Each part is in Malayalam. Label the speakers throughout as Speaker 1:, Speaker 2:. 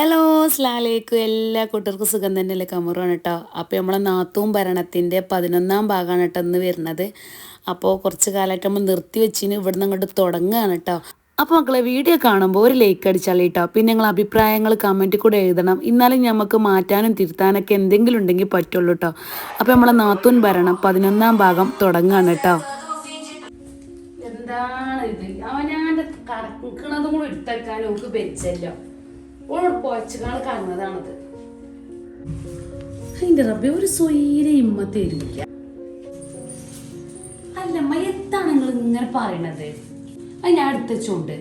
Speaker 1: ഹലോ സ്ലാലേക്കും എല്ലാ കൂട്ടർക്കും സുഖം തന്നെയല്ലേ? കമറാണ് കേട്ടോ അപ്പോൾ നമ്മളെ നാത്തൂൻ ഭരണത്തിന്റെ പതിനൊന്നാം ഭാഗമാണ് കേട്ടോ ഇന്ന് വരുന്നത്. അപ്പോൾ കുറച്ച് കാലമായിട്ട് നമ്മൾ നിർത്തി വെച്ചിന് ഇവിടുന്ന് അങ്ങോട്ട് തുടങ്ങുകയാണ് കേട്ടോ അപ്പോൾ മക്കളെ വീഡിയോ കാണുമ്പോൾ ഒരു ലൈക്ക് അടിച്ചാൽ കേട്ടോ പിന്നെ നിങ്ങൾ അഭിപ്രായങ്ങൾ കമന്റിൽ കൂടെ എഴുതണം. എന്നാലും നമുക്ക് മാറ്റാനും തിരുത്താനൊക്കെ എന്തെങ്കിലും ഉണ്ടെങ്കിൽ പറ്റുള്ളൂ കേട്ടോ അപ്പോൾ നമ്മളെ നാത്തൂൻ ഭരണം പതിനൊന്നാം ഭാഗം തുടങ്ങുകയാണ് കേട്ടോ എന്താണ് ഇത്? അവനാന്റെ കറക്കണതും കൂടെ ഇട്ടേക്കാൻ നമുക്ക് വെച്ചല്ലോ. ഓളോട് പോയച്ചുകാണ് കാണുന്നതാണത് അതിന്റെ റബ്ബെ ഒരു സ്വൈര അല്ലമ്മ എത്താണ് നിങ്ങൾ ഇങ്ങനെ പറയണത്? ഞാൻ ചൂണ്ട്.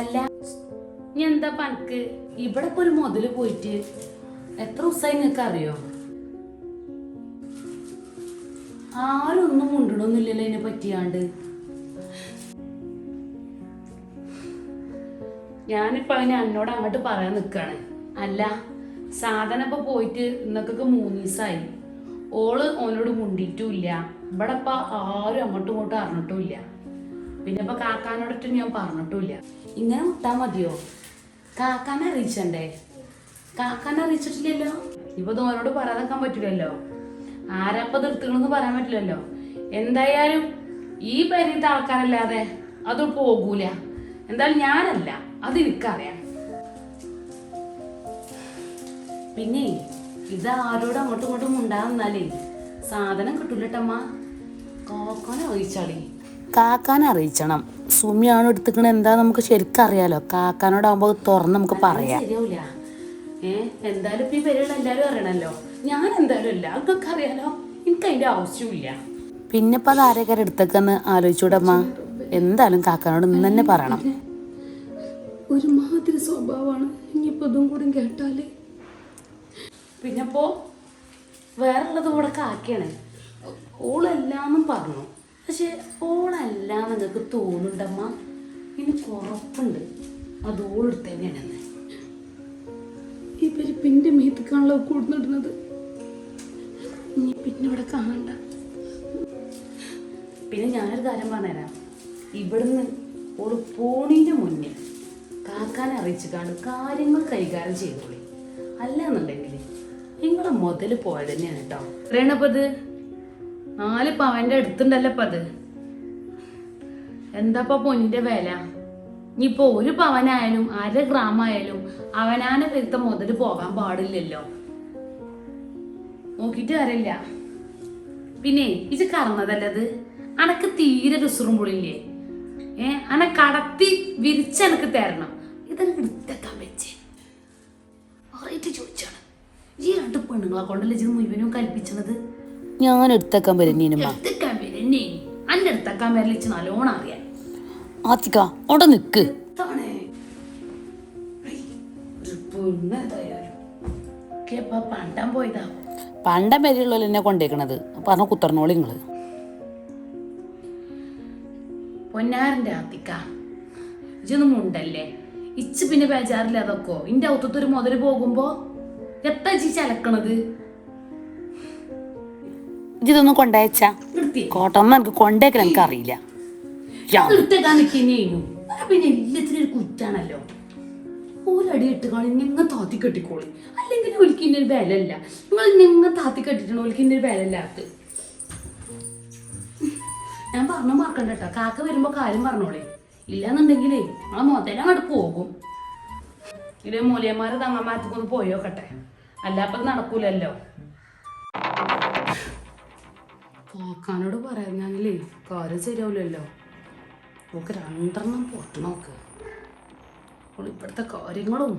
Speaker 1: അല്ല ഞാൻ എന്താ പണക്ക്? ഇവിടെ ഇപ്പൊ ഒരു മുതൽ പോയിട്ട് എത്ര ദിവസമായി നിങ്ങൾക്ക് അറിയോ? ആരും ഒന്നും മുണ്ടണമൊന്നുമില്ലല്ലോ അതിനെ പറ്റിയാണ്ട്. ഞാനിപ്പോ അതിനെ എന്നോട് അങ്ങോട്ട് പറയാൻ നിക്കാണ്. അല്ല സാധനം ഇപ്പൊ പോയിട്ട് ഇന്നൊക്കെ മൂന്ന് ദിവസമായി ഓൾ ഓനോട് മുണ്ടിയിട്ടുമില്ല ഇവിടെ ഇപ്പൊ ആരും അങ്ങോട്ടും ഇങ്ങോട്ടും അറിഞ്ഞിട്ടുമില്ല പിന്നെ ഇപ്പൊ കാക്കാനോടൊട്ടും ഞാൻ പറഞ്ഞിട്ടുമില്ല ഇങ്ങനെ വിട്ടാ മതിയോ? കാക്കാനെ അറിയിച്ചണ്ടേ? കാക്കാനെ അറിയിച്ചിട്ടില്ലല്ലോ? ഇപ്പൊ തോനോട് പറയാതെക്കാൻ പറ്റില്ലല്ലോ. ആരപ്പ തീർത്തുകളെന്ന് പറയാൻ പറ്റില്ലല്ലോ. എന്തായാലും ഈ പരിയത്തെ ആൾക്കാരല്ലാതെ അത് പോകൂല. എന്തായാലും ഞാനല്ല. അത് എനിക്കറിയാം. പിന്നെ ഇത് ആരോട് അങ്ങോട്ടും ഇങ്ങോട്ടും ഉണ്ടാകുന്നാലേ സാധനം കിട്ടൂലട്ടമ്മ. കോക്കോനെ അറിയിച്ചാളി. കാക്കാനെ അറിയിച്ചണം. സുമിയാണ് എടുത്തിക്കണ എന്താ നമുക്ക് ശരിക്കും അറിയാലോ. കാക്കാനോടാകുമ്പോൾ തുറന്ന് നമുക്ക് പറയാം. ഏഹ് ഏ എന്തായാലും ഇപ്പൊ ഈ പേരുകൾ എല്ലാരും അറിയണല്ലോ. ഞാൻ എന്തായാലും അല്ല അതൊക്കെ അറിയാലോ. എനിക്ക് അതിന്റെ ആവശ്യമില്ല പിന്നെ ഇപ്പൊ അത് ആരൊക്കെ എടുത്തേക്കെന്ന് ആലോചിച്ചൂടമ്മ. എന്തായാലും കാക്കാനോട് ഇന്ന് തന്നെ പറയണം.
Speaker 2: ഒരുമാതിരി സ്വഭാവമാണ്. ഇനിയിപ്പോ ഇതും കൂടി കേട്ടാൽ?
Speaker 1: പിന്നെ ഇപ്പോ വേറുള്ളത് കൂടെ കാക്കയാണ്. ഓളെല്ലാന്നും പറഞ്ഞു. പക്ഷെ ഓളല്ല നിങ്ങൾക്ക് തോന്നുന്നുണ്ടമ്മ? എനിക്ക് ഉറപ്പുണ്ട് അത് ഓളെടുത്ത് തന്നെയാണെന്ന്
Speaker 2: ഈ പിന്റെ മേത്തിക്കാണല്ലോ കൂടുന്നിടുന്നത് ഇനി പിന്നെ ഇവിടെ കാണണ്ട.
Speaker 1: പിന്നെ ഞാനൊരു കാര്യം പറഞ്ഞുതരാം. ഇവിടുന്ന് ഒരു പോണീന്റെ മുന്നേ കാക്കാനെ അറിയിച്ചു കാര്യങ്ങൾ കൈകാര്യം ചെയ്തോളി. അല്ലാന്നുണ്ടെങ്കിൽ നിങ്ങളെ മുതൽ പോയത് തന്നെയാണ് കേട്ടോ പറയണപ്പത് നാല് പവന്റെ അടുത്തുണ്ടല്ലോ ഇപ്പൊ അത് എന്താപ്പ പൊന്നിന്റെ വില? ഇനിയിപ്പോ ഒരു പവനായാലും അര ഗ്രാം ആയാലും അവനാനെ പെരുത്ത മുതൽ പോകാൻ പാടില്ലല്ലോ. നോക്കിയിട്ട് കാര്യമില്ല. പിന്നെ ഇത് കറന്നതല്ലത് അനക്ക് തീരെ രുസുറും പൊളില്ലേ ഏ അന കടത്തി വിരിച്ചനക്ക് തരണം. എടുത്തേക്കാൻ വെച്ചേ അറിയിട്ട് ചോദിച്ചാണ്. ഈ രണ്ട് പെണ്ണുങ്ങളെ കൊണ്ടല്ലേ ഇത് മുഴുവനും കൽപ്പിച്ചത്
Speaker 2: ഞാൻ എടുത്തേക്കാൻ വരുന്നീനുമ്മ
Speaker 1: എടുത്തേക്കാൻ വരുന്നേ അന്റെ എടുത്തേക്കാൻ വരലിച്ച് നല്ലോണം അറിയാൻ.
Speaker 2: ആത്തിക്ക അവിടെ നിക്ക്.
Speaker 1: പണ്ടാൻ പോയതാവും
Speaker 2: പണ്ടം വരെയുള്ള എന്നെ കൊണ്ടേക്കണത്. പറഞ്ഞ കുത്തർന്നോളി നിങ്ങൾ.
Speaker 1: പൊന്നാരന്റെ ആത്തിക്ക. ഇജൊന്നും ഉണ്ടല്ലേ ഇച്ച് പിന്നെ ബേജാറില്ല അതൊക്കെ. ഇന്റെ ഔത്തത്തൊരു മുതൽ പോകുമ്പോ എത്താ ചീ ചലക്കണത്?
Speaker 2: ഇതൊന്നും കൊണ്ടയച്ച. കോട്ടമ്മ എനിക്ക് കൊണ്ടേക്കാൻ എനിക്ക് അറിയില്ല
Speaker 1: എടുത്തേക്കാൻ നിൽക്കുന്നേനു പിന്നെ എല്ലാത്തിനും ഒരു കുറ്റാണല്ലോ. ഒരടി ഇട്ട് കാണി ഞങ്ങ താത്തി കെട്ടിക്കോളി. അല്ലെങ്കിൽ ഒലിക്ക് ഇന്നൊരു വിലല്ല നിങ്ങൾ ഞങ്ങ താത്തി കെട്ടിട്ടാണ്? ഒലിക്ക് ഇന്നൊരു വിലല്ലാത്ത ഞാൻ പറഞ്ഞു മറക്കണ്ട കേട്ടോ. കാക്ക വരുമ്പോ കാര്യം പറഞ്ഞോളേ. ഇല്ലാന്നുണ്ടെങ്കിലേ ആ മുതലങ്ങോട്ട് പോകും. ഇത് മൂലയന്മാര് തങ്ങന്മാരത്തേക്കൊന്ന് പോയോക്കട്ടെ അല്ലാപ്പത് നടക്കൂലല്ലോ. പോക്കാനോട് പറയാഞ്ഞാലേ കാര്യം ശരിയാവില്ലല്ലോ. നമുക്ക് രണ്ടെണ്ണം പൊട്ടണോക്ക് നോക്ക് ഇപ്പോഴത്തെ കാര്യങ്ങളും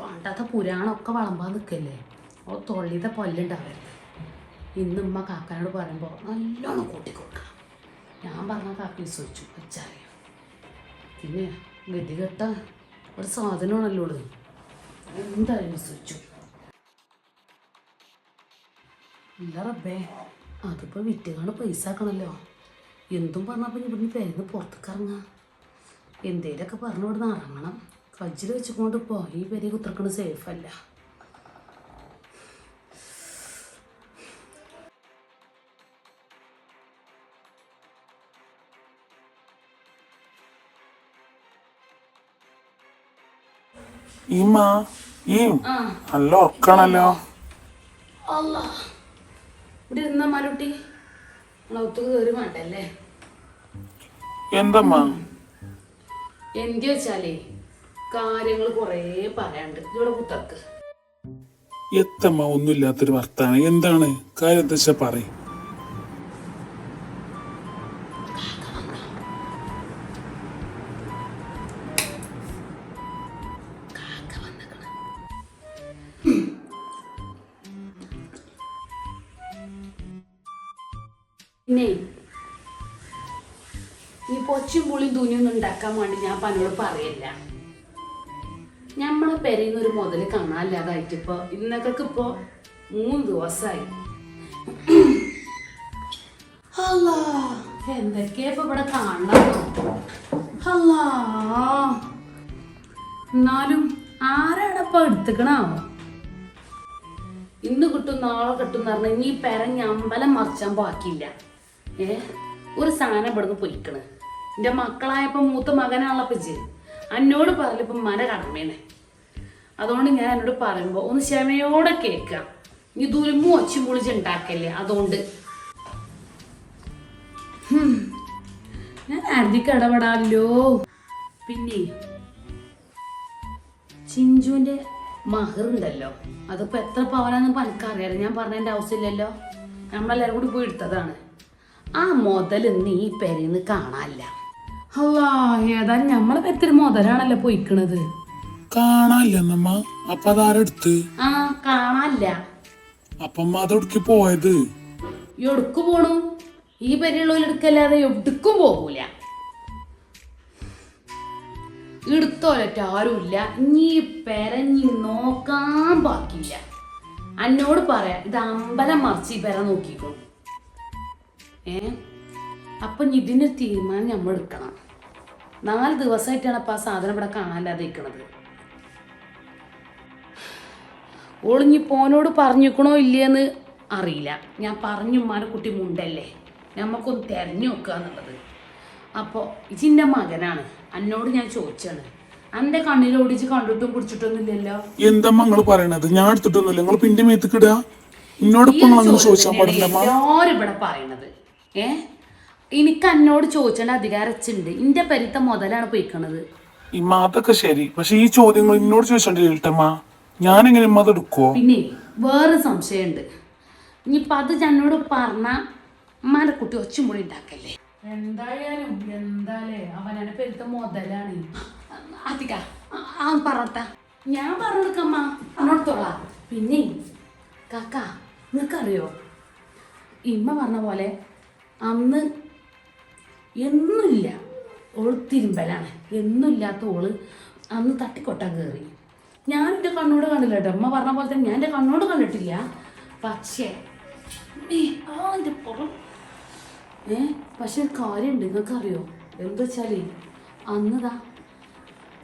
Speaker 1: പണ്ടത്തെ പുരാണമൊക്കെ വളമ്പാൻ നിൽക്കല്ലേ ഓ തൊള്ളിത്തെ പല്ലുണ്ടാവരുത് ഇന്ന് ഉമ്മ കാക്കാനോട് പറയുമ്പോൾ നല്ലോണം കൂട്ടിക്കൊടുക്കണം. ഞാൻ പറഞ്ഞ കാക്കി ചോദിച്ചു വെച്ചറിയാം പിന്നെ ഗതികെട്ട ഒരു സാധനമാണല്ലോ ഉള്ളത്. എന്തായാലും സ്വിച്ചു ഇല്ല റബ്ബേ? അതിപ്പോൾ വിറ്റുകാണ് പൈസ ആക്കണല്ലോ. എന്തും പറഞ്ഞപ്പോൾ ഇവിടുന്ന് പേരുന്ന് പുറത്തേക്ക് ഇറങ്ങാം. എന്തേലൊക്കെ പറഞ്ഞു ഇവിടുന്ന് ഇറങ്ങണം. കജ്ജിൽ വെച്ചുകൊണ്ട് പോയി പേരെ സേഫ് അല്ല
Speaker 3: ഈമ്മ ഈ. നല്ല ഉറക്കണല്ലോ.
Speaker 1: ഇവിടെ ഇരുന്ന മാലുട്ടി ഒത്തു കയറി വേണ്ടല്ലേ
Speaker 3: എന്തമ്മ
Speaker 1: എന്തി വെച്ചാലേ കാര്യങ്ങൾ കുറേ പറയാണ്ട് ഇവിടെ കുത്തർക്ക്.
Speaker 3: എത്തമ്മ ഒന്നുമില്ലാത്തൊരു വർത്താനം. എന്താണ്? കാര്യം എന്താ പറയും.
Speaker 1: പിന്നെ ഈ പൊച്ചും പുളിയും തുണിയൊന്നും ഉണ്ടാക്കാൻ വേണ്ടി ഞാൻ പനോട് പറയില്ല. നമ്മളെ പെരയുന്ന ഒരു മുതൽ കാണാനില്ലാതായിട്ട് ഇപ്പൊ ഇന്നൊക്കെ ഇപ്പൊ മൂന്ന് ദിവസമായി അല്ലാ എന്തൊക്കെയാ ഇപ്പൊ ഇവിടെ കാണാനോ അല്ലാ എന്നാലും ആരാടപ്പ എടുത്തുക്കണാവോ ഇന്ന് കിട്ടും നാളെ കിട്ടും എന്ന് പറഞ്ഞാൽ ഇനി അമ്പലം മറിച്ചാൻ ബാക്കിയില്ല. ഏ? ഒരു സാധനം ഇവിടുന്ന് പൊയ്ക്കണ്. എന്റെ മക്കളായപ്പോൾ മൂത്ത മകനാണല്ലോ പിച്ച് എന്നോട് പറയലിപ്പം മന കടമേനെ അതുകൊണ്ട് ഞാൻ എന്നോട് പറയുമ്പോൾ ഒന്ന് ക്ഷമയോടെ കേൾക്കാം നീ ദുരുമ്പും ഒച്ചും പൊളിച്ച് ഉണ്ടാക്കല്ലേ? അതുകൊണ്ട്. ഞാൻ അരുതിക്ക് ഇടപെടാമല്ലോ പിന്നെ ചിഞ്ചുവിന്റെ മഹർ ഉണ്ടല്ലോ. അതിപ്പോ എത്ര പവനാന്ന് പനക്കറിയാലോ ഞാൻ പറഞ്ഞതിന്റെ ആവശ്യമില്ലല്ലോ. നമ്മളെല്ലാരും കൂടി പോയി എടുത്തതാണ്. ആ മുതൽ നീ ഈ പെരേന്ന് കാണാനില്ല. അല്ലാ ഏതാ നമ്മളെ പെരത്തിൽ മുതലാണല്ലോ പോയിക്കണത്.
Speaker 3: കാണാനില്ലെന്നമ്മ അപ്പൊ അതാരെടുത്ത്
Speaker 1: ആ കാണാനില്ല.
Speaker 3: അപ്പം അതൊടുക്കി പോയത്?
Speaker 1: എവിടുക്ക് പോണു? ഈ പെരയുള്ളവർ എടുക്കല്ലാതെ എവിടുക്കും പോകൂല. എടുത്തോലറ്റ ആരുമില്ല. ഇനി പെരഞ്ഞി നോക്കാൻ ബാക്കിയില്ല. എന്നോട് പറയാ ഇത് അമ്പലം മറിച്ച് ഈ പെര നോക്കിക്കോ. ഏ? അപ്പൊ ഇനി തീരുമാനം നമ്മൾ എടുക്കണം നാല് ദിവസമായിട്ടാണ് അപ്പൊ ആ സാധനം ഇവിടെ കാണാനില്ലാതെ ഇരിക്കണത് ഓളിഞ്ഞി പോനോട് പറഞ്ഞിക്കണോ ഇല്ലയെന്ന് അറിയില്ല. ഞാൻ പറഞ്ഞു ഉമ്മാനെ കുട്ടി മുണ്ടല്ലേ? നമുക്കൊന്ന് തിരഞ്ഞു നോക്കുക എന്നുള്ളത്. അപ്പോൾ ഇതിന്റെ മകനാണ്. എന്നോട് ഞാൻ ചോദിച്ചാണ്. അന്റെ കണ്ണിൽ ഓടിച്ച് കണ്ടിട്ടും പിടിച്ചിട്ടൊന്നും ഇല്ലല്ലോ?
Speaker 3: എന്താ നിങ്ങൾ പറയണത്? ഞാൻ എടുത്തിട്ടൊന്നുമില്ല. നിങ്ങൾ പിന്നെ പാടില്ലമ്മ
Speaker 1: എല്ലാവരും ഇവിടെ പറയണത്. ഏ? എനിക്ക് എന്നോട് ചോദിച്ചേണ്ട അധികാരച്ചുണ്ട് ഇന്റെ പരിത്ത മുതലാണ് പോയിക്കണത്.
Speaker 3: ഇമ്മ അതൊക്കെ ശരി. പക്ഷെ ഈ ചോദ്യങ്ങൾ എന്നോട് ചോദിച്ചോണ്ടിരിക്കട്ടമ്മ ഞാൻ എങ്ങനെ ഇമ്മ അതെടുക്കുവോ
Speaker 1: പിന്നെ വേറെ സംശയമുണ്ട്. ഇനിയിപ്പൊ അത് എന്നോട് പറഞ്ഞ അമ്മാന്റെ കുട്ടി ഒച്ചുമുടി ഉണ്ടാക്കല്ലേ? എന്തായാലും എന്താലേ അവനെ പെരുത്ത മുതലാണ്. അധിക. ആ പറട്ട ഞാൻ പറഞ്ഞെടുക്കമ്മ എന്നോടത്തോളാം പിന്നെ കാക്ക നിനക്കറിയോ ഇമ്മ പറഞ്ഞ പോലെ അന്ന് എന്നില്ല ഓൾ തിരുമ്പലാണ്. എന്നില്ലാത്ത ഓൾ അന്ന് തട്ടിക്കൊട്ടാൻ കയറി ഞാൻ എന്റെ കണ്ണോട് കണ്ടില്ല കേട്ടോ അമ്മ പറഞ്ഞ പോലെ തന്നെ ഞാൻ എന്റെ കണ്ണോട് കണ്ടിട്ടില്ല. പക്ഷേ ആ എന്റെ പുറം. ഏ പക്ഷെ കാര്യമുണ്ട്. നിങ്ങൾക്കറിയോ? എന്താ വെച്ചാൽ അന്നതാ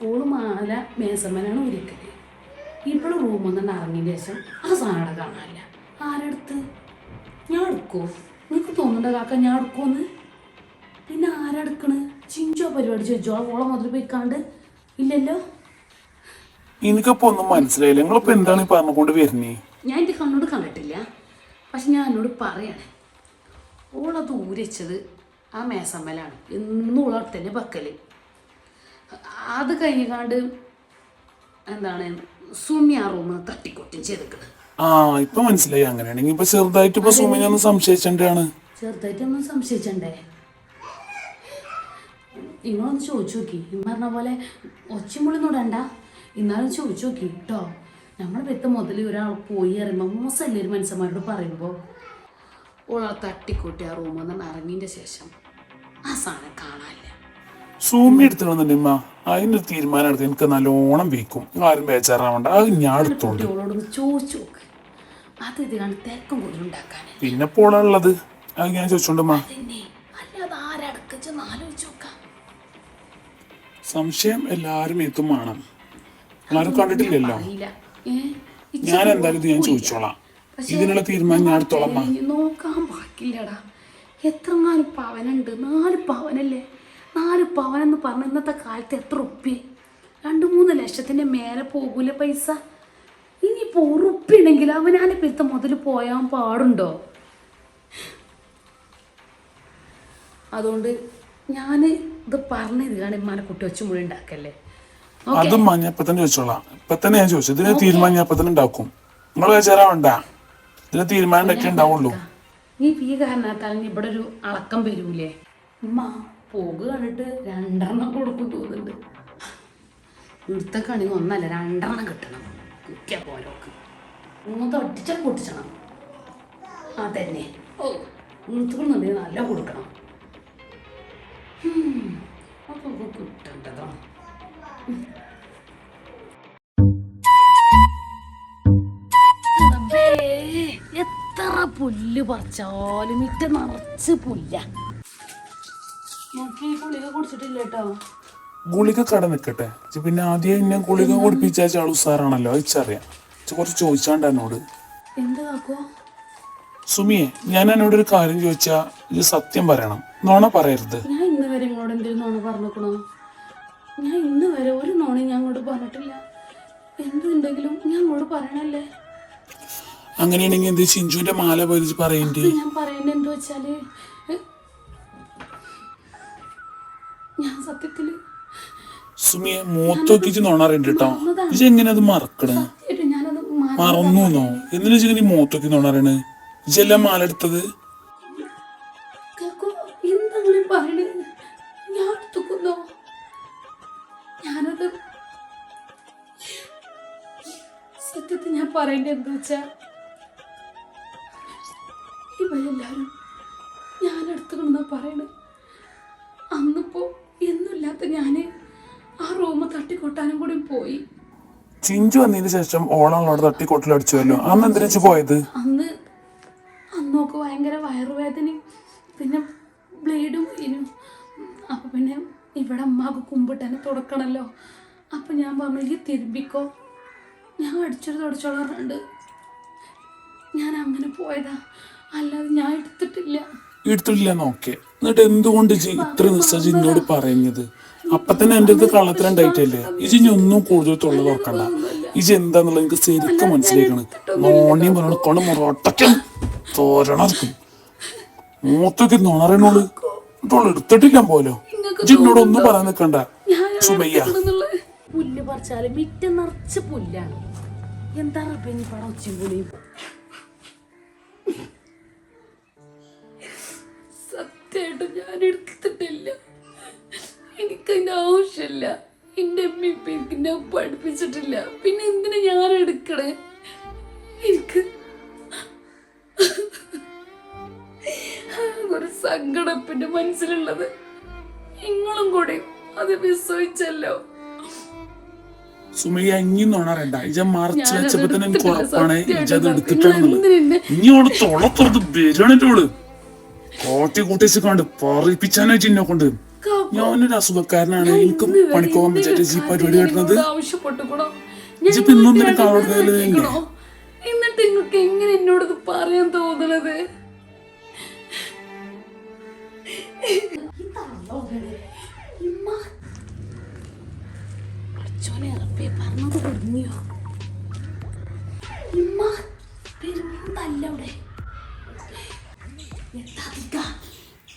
Speaker 1: ഓൾ മാല മേസമ്മനാണ് ഒരുക്കൽ ഇപ്പോൾ റൂമിൽ നിന്ന് ഇറങ്ങിയ ശേഷം ആ സാധനം കാണാനില്ല. ആരെടുത്ത്? ഞാൻ എടുക്കുമോ നിങ്ങൾക്ക് തോന്നുന്നുണ്ടോ കാക്ക ഞാൻ എടുക്കുമെന്ന് പിന്നെ ആരെടുക്കണ് ചിഞ്ചോ പരിപാടി ചോദിച്ചോ? ഓളെ മുതൽ പോയിക്കാണ്ട്? ഇല്ലല്ലോ?
Speaker 3: എനിക്കപ്പോ ഒന്നും മനസ്സിലായില്ല. നിങ്ങളിപ്പോ എന്താണ് ഈ പറഞ്ഞുകൊണ്ട് വരുന്നേ?
Speaker 1: ഞാൻ എന്റെ കണ്ണോട് കണ്ടിട്ടില്ല. പക്ഷെ ഞാൻ എന്നോട് പറയണേ. ഓളത് ഊരിച്ചത് ആ മേസമ്മലാണ് എന്നും ഓളവിടെ തന്നെ പക്കൽ അത് കഴിഞ്ഞാണ്ട് എന്താണ് സുമി ആ റൂമിൽ തട്ടിക്കൊട്ടും ചെയ്തേക്കണ്
Speaker 3: ആ ഇപ്പൊ മനസ്സിലായി അങ്ങനെയാണെങ്കിൽ ഇപ്പൊ ചെറുതായിട്ട് ഇപ്പൊ സുമിനെ ഒന്ന് സംശയിച്ചിട്ടാണ്
Speaker 1: ചെറുതായിട്ടൊന്നും സംശയിച്ചണ്ടേ? നിങ്ങളൊന്ന് ചോദിച്ചു നോക്കി. ഇമ്മ പറഞ്ഞ പോലെ ഒച്ചമുളിന്നോടണ്ട ഇന്നാലും ചോദിച്ചു നോക്കി കേട്ടോ നമ്മളെ പെത്ത മുതൽ ഒരാൾ പോയി അറിയുമ്പോൾ മോശമല്ലേ ഒരു മനുഷ്യന്മാരോട് പറയുമ്പോ? ഓളെ തട്ടിക്കൂട്ടി ആ റൂമിൽ നിന്ന് ഇറങ്ങിയതിന്റെ ശേഷം ആ സാധനം കാണാനില്ല.
Speaker 3: സൂമി എടുത്തിട്ടുണ്ടെന്നിമ്മ അതിന്റെ തീരുമാനം എടുത്ത് എനിക്ക് നല്ലോണം വീക്കും ആരും ബേജാറാവണ്ട. അത് ഞാൻ എടുത്തോണ്ട്
Speaker 1: കുട്ടികളോടൊന്ന് ചോദിച്ചു നോക്ക്. അത് ഇതിനാണ്
Speaker 3: പിന്നെ പോണുള്ളത് അത് ഞാൻ ചോദിച്ചോണ്ടമ്മ
Speaker 1: പിന്നെ അല്ലാതെ ആരടക്കിച്ചെന്ന് ആലോചിച്ച് നോക്കാം.
Speaker 3: സംശയം എല്ലാരും എത്തും വേണം. ആരും കണ്ടിട്ടില്ലല്ലോ?
Speaker 1: അറിയില്ല. ഏ? ഇച്ചിരി
Speaker 3: ഞാൻ എന്തായാലും ഇത് ഞാൻ ചോദിച്ചോളാം. ഇതിനുള്ള തീരുമാനം ഞാൻ എടുത്തോളാം അമ്മ.
Speaker 1: നോക്കാൻ ബാക്കിയില്ലടാ. എത്ര നാല് പവനുണ്ട്? നാല് പവനല്ലേ? നാല് പവനെന്ന് പറഞ്ഞ ഇന്നത്തെ കാലത്ത് എത്ര ഉപ്പി? രണ്ട് മൂന്ന് ലക്ഷത്തിന്റെ മേലെ പോകൂല പൈസ? ഇനിയിപ്പോ അവൻ ഞാൻ പെരുത്ത മുതൽ പോയാൻ പാടുണ്ടോ? അതുകൊണ്ട് ഞാൻ ഇത് പറഞ്ഞു ഇതാണ് ഇമ്മാനെ കുട്ടി വെച്ച് മുഴുവൻ ഉണ്ടാക്കല്ലേ.
Speaker 3: അതും ഞാൻ ഇപ്പൊ തന്നെ ചോദിച്ചോളാം. ഇപ്പൊ തന്നെ ഞാൻ ചോദിച്ചു. ഇതിന് തീരുമാനം ഞാൻ ഇപ്പൊ തന്നെ ഉണ്ടാക്കും. നിങ്ങൾ ബേജാറാവണ്ട ഇതിന് തീരുമാനം ഒക്കെ ഉണ്ടാവുള്ളൂ.
Speaker 1: നീ ഈ കാരണത്താൽ ഇവിടെ ഒരു അളക്കം വരൂലേ? ഉമ്മ പോക്ക് കണ്ടിട്ട് രണ്ടെണ്ണം കൊടുക്കും തോന്നുന്നുണ്ട്. ഇവിടുത്തേക്കാണെങ്കിൽ ഒന്നല്ല രണ്ടെണ്ണം കിട്ടണം. കിട്ടിയ പോലോക്ക് മൂന്ന് ഒട്ടിച്ച പൊട്ടിച്ചണം. അതന്നെ ഓ ഇങ്ങനത്തെ നല്ല കൊടുക്കണം. ഉം, അപ്പൊ കിട്ടേണ്ടതാണ് എത്ര പുല്ല് പറിച്ചാലും മിറ്റ നിറച്ച് പുല്ല. നോക്കി കുളിക കുടിച്ചിട്ടില്ല കേട്ടോ.
Speaker 3: ഗുളിക കട നിൽക്കട്ടെ പിന്നെ ആദ്യം എന്നെ ഗുളിക കുടിപ്പിച്ച ആൾ ഉസാറാണല്ലോ അയച്ചറിയാം കുറച്ച് ചോദിച്ചാണ്ട് എന്നോട്. സുമിയെ ഞാൻ എന്നോട് ഒരു കാര്യം ചോദിച്ചാ ഇത് സത്യം പറയണം. നോണ പറയരുത്.
Speaker 1: ഞാൻ ഇന്ന് വരെ നോണ പറഞ്ഞേക്കണോ? ഞാൻ ഇന്ന് വരെ ഒരു നോണ ഞാൻ അങ്ങോട്ട് പറഞ്ഞിട്ടില്ല. എന്തുണ്ടെങ്കിലും ഞാൻ അങ്ങോട്ട് പറയണല്ലേ?
Speaker 3: അങ്ങനെയാണെങ്കിൽ എന്ത് ചിഞ്ചുവിന്റെ മാല പോയി പറയണ്ടേ?
Speaker 1: ഞാൻ പറയേണ്ടത് എന്താ വെച്ചാൽ? ഞാൻ സത്യത്തിൽ
Speaker 3: സുമിയെ മൂത്തൊക്കെ നോണാറുണ്ട് കേട്ടോ. ഇജ്ജ് എങ്ങനെ അത് മറക്കണേ? മറന്നുന്നോ? എന്തിനാ ഇജ്ജ് ഇങ്ങനെ മൂത്തൊക്കെ നോണാറാണ്? ഇജ്ജെല്ലാം മാല എടുത്തത്
Speaker 1: എടുത്തു സത്യത്തിൽ ഞാൻ പറയേണ്ടത് എന്താ വെച്ചാ ഇവരെല്ലാരും അന്നിപ്പോ എന്നുമില്ലാത്ത ഞാൻ ആ റൂമ് തട്ടിക്കൊട്ടാനും കൂടി പോയി.
Speaker 3: ചിഞ്ചു വന്നതിന് ശേഷം ഓളങ്ങളോട് തട്ടിക്കൊട്ടിലടിച്ചുവല്ലോ അന്ന് എന്തിനു പോയത്?
Speaker 1: അന്ന് അന്നൊക്കെ ഭയങ്കര വയറുവേദനയും പിന്നെ ബ്ലേഡും ഇനും അപ്പം പിന്നെ ഇവിടെ അമ്മാക്ക് കുമ്പിട്ടനെ തുടക്കണല്ലോ. അപ്പം ഞാൻ പറഞ്ഞു ഈ തിരുമ്പിക്കോ. ഞാൻ അടിച്ചൊരു തുടച്ചോളാറുണ്ട് ഞാൻ അങ്ങനെ പോയതാ. അല്ലാതെ ഞാൻ എടുത്തിട്ടില്ല.
Speaker 3: എടുത്തിട്ടില്ല നോക്കെ എന്നിട്ട് എന്തുകൊണ്ട് ഇത്ര നിസ്സജി എന്നോട് പറയുന്നത്? അപ്പൊ തന്നെ എന്റെ അടുത്ത് കള്ളത്തിലുണ്ടായിട്ടല്ലേ ഇജി ഒന്നും കൂടുതൽ തൊള്ള തുറക്കണ്ട. ഇജി എന്താന്നുള്ളത് എനിക്ക് ശരിക്കും മനസ്സിലാക്കണം മോണി പറഞ്ഞു മുറോട്ടക്കും തോരണക്കും മൂത്തൊക്കെ നോണറിനോട് ഇട്ടോൾ എടുത്തിട്ടില്ല പോലോ. ഇജി എന്നോട് ഒന്നും പറയാൻ നിൽക്കണ്ട സുമയ്യ.
Speaker 1: പുല്ല് പറിച്ചാൽ മിറ്റം നിറച്ച് പുല്ലാണ്. എന്താ പിന്നെ പടം ഉച്ചയും സത്യമായിട്ട് ഞാൻ എടുത്തിട്ടില്ല എനിക്കതിന്റെ ആവശ്യമില്ല. എന്റെ അമ്മ ഇപ്പം എനിക്ക് പഠിപ്പിച്ചിട്ടില്ല. പിന്നെ എന്തിനാ ഞാൻ എടുക്കണേ എനിക്ക് ഒരു സങ്കടം പിന്നെ മനസ്സിലുള്ളത്. നിങ്ങളും കൂടി അത് വിശ്വസിച്ചല്ലോ.
Speaker 3: സുമയ്യ ഇനി നോണറണ്ട. ഇജ മറച്ചു വെച്ചപ്പോ തന്നെ എനിക്ക് ഉറപ്പാണ് ഇജ അത്. എടുത്തിട്ടാണെന്നുള്ളത് ഇനി തുറന്ന് വരണോൾ കോട്ടി കൂട്ടിച്ച് കണ്ട് പറയിപ്പിച്ചാനോ ചിന്നെ കൊണ്ട്. ഞാനൊരു അസുഖക്കാരനാണ്. എനിക്ക് പണിക്കോവാൻ പറ്റാത്ത ഈ പരിപാടി കിട്ടുന്നത് ഇന്നും നിനക്ക്.
Speaker 1: എന്നിട്ട് നിങ്ങൾക്ക് എങ്ങനെ എന്നോട് പറയാൻ തോന്നണത്? ഇറപ്പേ പറഞ്ഞത് കുടുങ്ങിയോ? ഇമ്മ പെരുന്തല്ല അവിടെ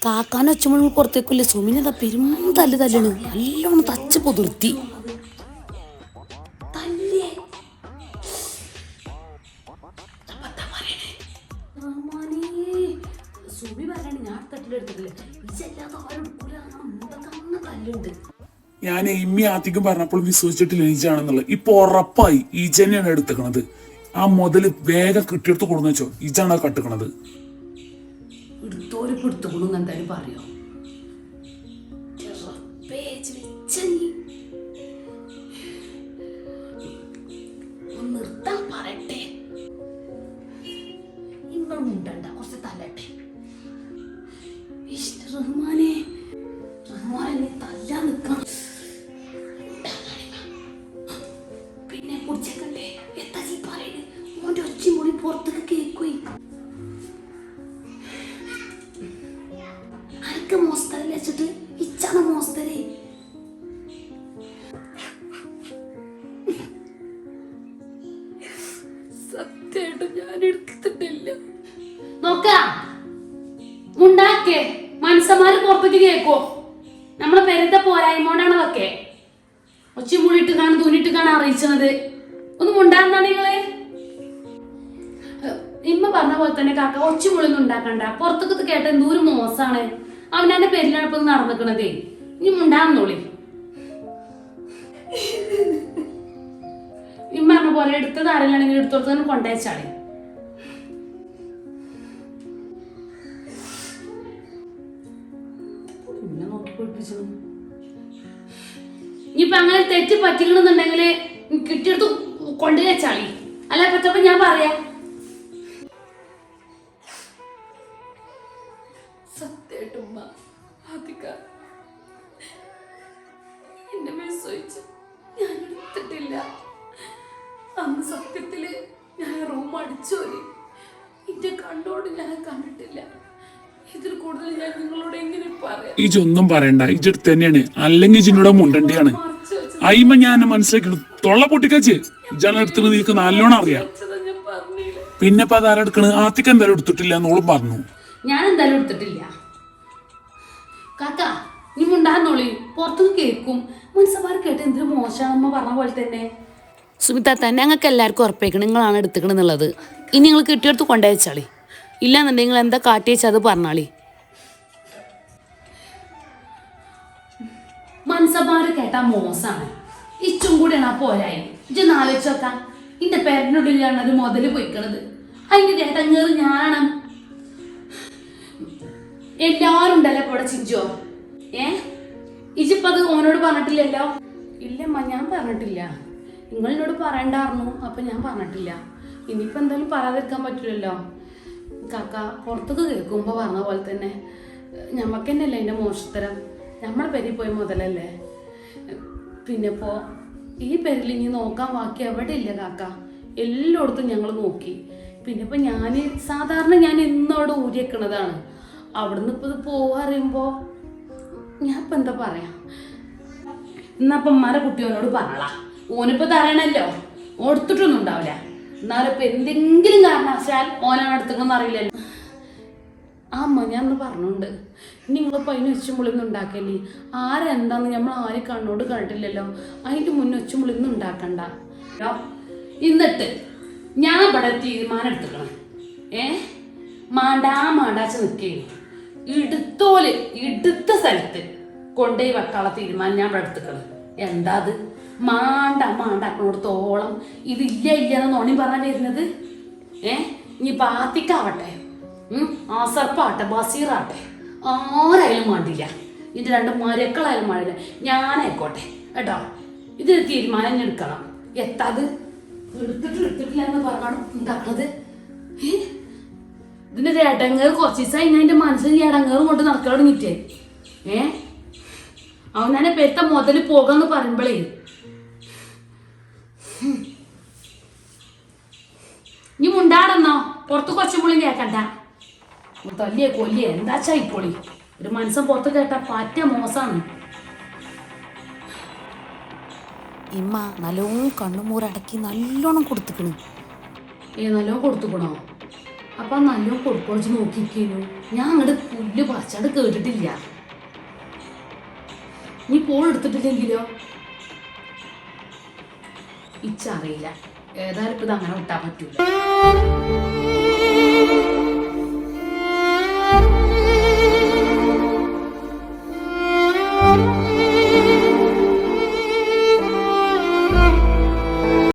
Speaker 2: കാക്കാനെ വെച്ചുമ്പോൾ പുറത്തേക്കില്ലേ സുമിനതാ പെരും തല്ല് തല്ലണ്. നല്ലോണം തച്ച് പൊതിർത്തി.
Speaker 1: ഞാൻ
Speaker 3: എമ്മി ആദ്യം പറഞ്ഞപ്പോൾ വിശ്വസിച്ചിട്ടില്ല ഈജാണെന്നുള്ളത് ഇപ്പൊ ഉറപ്പായി ഈജനെയാണ് എടുത്തുക്കണത്. ആ മുതൽ വേഗം കിട്ടിയെടുത്ത് കൊടുന്നു വെച്ചോ. ഈജാണ് കട്ടുക്കണത്.
Speaker 1: പിടുത്തുകൊണ്ടു എന്തായാലും പറയോ?
Speaker 2: ഞാൻ എടുത്തിട്ടില്ല.
Speaker 1: നോക്ക. മനസ്സന്മാര് പുറത്തേക്ക് കേക്കോ നമ്മളെ പെരുത്ത പോരായ്മോണ്ടാണ് അതൊക്കെ. ഒച്ചി മുളിട്ട് കാണും തൂണിട്ട് കാണാൻ അറിയിച്ചത്. ഒന്ന് മുണ്ടാന്നാണ് നിങ്ങൾ? ഇമ്മ പറഞ്ഞ പോലെ തന്നെ കാക്ക ഒച്ചി മുളിന്ന് ഉണ്ടാക്കണ്ട. പുറത്തൊക്കെ കേട്ട എന്തോരം മോശമാണ് അവനെ പെരിലാണ് ഇപ്പൊ നടന്നിക്കണതേ. ഇനി മുണ്ടാന്നോളി ഇമ്മ പറഞ്ഞ പോലെ എടുത്തത് ആരെങ്കിലും എടുത്തോടത്ത് തന്നെ കൊണ്ടയച്ചാളി പിന്നെ നോക്കി പഠിപ്പിച്ചു ഇനിയിപ്പൊ അങ്ങനെ തെറ്റ് പറ്റിക്കണമെന്നുണ്ടെങ്കിൽ കിട്ടിയെടുത്ത് കൊണ്ടുവച്ചാളി. അല്ല പറ്റപ്പോ ഞാൻ പറയാ.
Speaker 3: ഇജൊന്നും പറയണ്ട. ഇജെടുത്ത് തന്നെയാണ്. അല്ലെങ്കിൽ ഇജിനോട് മുണ്ടണ്ടിയാണ്. അയിമ ഞാൻ മനസ്സിലാക്കി തൊള്ള പൊട്ടിക്കച്ച് ഇജാണ് എടുത്തത് നീക്ക് നല്ലോണം അറിയാം. പിന്നെ ഇപ്പൊ അതാരം എടുക്കണത്? ആത്തിക്ക് എന്തായാലും എടുത്തിട്ടില്ല എന്നോളും പറഞ്ഞു.
Speaker 1: ഞാൻ എന്തായാലും എടുത്തിട്ടില്ല. കാക്ക നീ മുണ്ടാന്നോളി. പുറത്തുനിന്ന് കേൾക്കും. മനസ്സന്മാർ കേട്ട് എന്തൊരു മോശമാണെന്ന് പറഞ്ഞ പോലെ തന്നെ.
Speaker 2: സുമിത്താത്ത ഞങ്ങൾക്ക് എല്ലാവർക്കും ഉറപ്പേക്കണം. നിങ്ങളാണ് എടുത്തിക്കണെന്നുള്ളത് ഇനി നിങ്ങൾ കിട്ടിയെടുത്ത് കൊണ്ടുവച്ചാളി ഇല്ലാന്നുണ്ടെങ്കിൽ നിങ്ങൾ എന്താ കാട്ടി വെച്ചാൽ അത് പറഞ്ഞാളി.
Speaker 1: മനസ്സന്മാര് കേട്ടാ മോശമാണ് ഇച്ചും കൂടെയാണ് ആ പോരായി. ഇജ് നാലോച്ചോക്ക നോക്കാം ഇന്റെ പേരനുള്ളിലാണ് അത് മുതൽ പൊയ്ക്കണത്. അതിന്റെ ചേട്ടങ്ങേറ് ഞാനാണ് എല്ലാരും ഉണ്ടല്ലോ ഇവിടെ ചിഞ്ചോ? ഏ? ഇജിപ്പോ അത് ഓനോട് പറഞ്ഞിട്ടില്ലല്ലോ? ഇല്ലമ്മ ഞാൻ പറഞ്ഞിട്ടില്ല. നിങ്ങൾ എന്നോട് പറയണ്ടായിരുന്നു അപ്പൊ ഞാൻ പറഞ്ഞിട്ടില്ല. ഇനിയിപ്പോ എന്തായാലും പറയാതിരിക്കാൻ പറ്റില്ലല്ലോ. കാക്ക പുറത്തൊക്കെ കേൾക്കുമ്പോ പറഞ്ഞ പോലെ തന്നെ. ഞമ്മക്ക് അതിന്റെ മോശത്തരം? നമ്മളെ പെരി പോയി മുതലല്ലേ? പിന്നെ ഇപ്പോൾ ഈ പെരിൽ ഇനി നോക്കാൻ ബാക്കി എവിടെ ഇല്ല കാക്ക. എല്ലായിടത്തും ഞങ്ങൾ നോക്കി. പിന്നെ ഇപ്പൊ ഞാൻ സാധാരണ ഞാൻ എന്നോട് ഊരിയേക്കണതാണ് അവിടുന്ന് ഇപ്പൊ ഇത് പോവാ ഞാൻ ഇപ്പൊ എന്താ പറയാ? എന്നപ്പം ഉമ്മാരെ കുട്ടിയോനോട് പറഞ്ഞളാ ഓനിപ്പോ തരണല്ലോ. ഓടുത്തിട്ടൊന്നും ഉണ്ടാവില്ല. എന്നാലും ഇപ്പൊ എന്തെങ്കിലും കാരണവശാൽ ഓനാണ് എടുത്തിട്ടൊന്നും അറിയില്ലല്ലോ. ആ അമ്മ ഞാൻ പറഞ്ഞുണ്ട് നിങ്ങളിപ്പോൾ അതിന് ഒച്ചുമുളിന്ന് ഉണ്ടാക്കല്ലേ? ആരെന്താന്ന് നമ്മൾ ആരും കണ്ണോട് കണ്ടിട്ടില്ലല്ലോ. അതിന്റെ മുന്നേ ഒച്ചുമുളിന്ന് ഉണ്ടാക്കണ്ട. ട്ടോ. എന്നിട്ട് ഞാൻ ഇവിടെ തീരുമാനം എടുത്തുക്കണം ഏ? മാണ്ടാ മാണ്ടാച്ച് നിൽക്കുകയും ഇടുത്തോൽ ഇടുത്ത സ്ഥലത്ത് കൊണ്ടേ വെക്കാനുള്ള തീരുമാനം ഞാൻ ഇവിടെ എടുത്തുക്കണം എന്താ അത്? മാണ്ട മാണ്ടാക്കണോടത്തോളം ഇതില്ല ഇല്ല എന്ന് നോണി പറഞ്ഞാൽ വരുന്നത്? ഏ? നീ ബാത്തിക്കാവട്ടെ ഉം, ആസർപ്പാട്ടെ ബസീറാട്ടെ. ആരായാലും വേണ്ടില്ല ഇതിന്റെ രണ്ട് മരക്കളായാലും വേണ്ടില്ല ഞാനായിക്കോട്ടെ കേട്ടോ? ഇത് തീരുമാനം എടുക്കണം. എത്താത് എടുത്തിട്ട് എടുത്തിട്ടില്ല എന്ന് പറഞ്ഞാണ് ഉണ്ടാക്കണത്. ഒരു ഇടങ്ങേറ് കുറച്ച് ദിവസമായി ഞാൻ എന്റെ മനസ്സിൽ ചേടങ്ങൾ കൊണ്ട് നടക്കാൻ തുടങ്ങിയിട്ടേ. ഏ? അവനെ പെരുത്ത മുതൽ പോകാന്ന് പറയുമ്പോഴേ ഇനി മുണ്ടാടെന്നോ? പുറത്ത് കുറച്ചും കേക്കണ്ട. തല്ലിയെ കൊല്ലിയെ. എന്താ ഇപ്പോളി? ഒരു മനസ്സൻ പുറത്ത് കേട്ട പറ്റ മോശാണ്.
Speaker 2: ഇമ്മ നല്ലോണം കണ്ണുമൂരടക്കി നല്ലോണം കൊടുത്തുക്കണ്.
Speaker 1: ഏ നല്ലോ കൊടുത്തുക്കണോ? അപ്പൊ നല്ലോ കൊടുക്കൊളിച്ച് നോക്കിക്കുന്നു ഞാൻ അങ്ങോട്ട് പുല്ല് പറിച്ചാണ്ട് കേട്ടിട്ടില്ല. നീ പോൾ എടുത്തിട്ടില്ലെങ്കിലോ? ഇച്ചറിയില്ല. ഏതായാലും ഇപ്പൊ ഇത് അങ്ങനെ വിട്ടാൻ പറ്റൂല.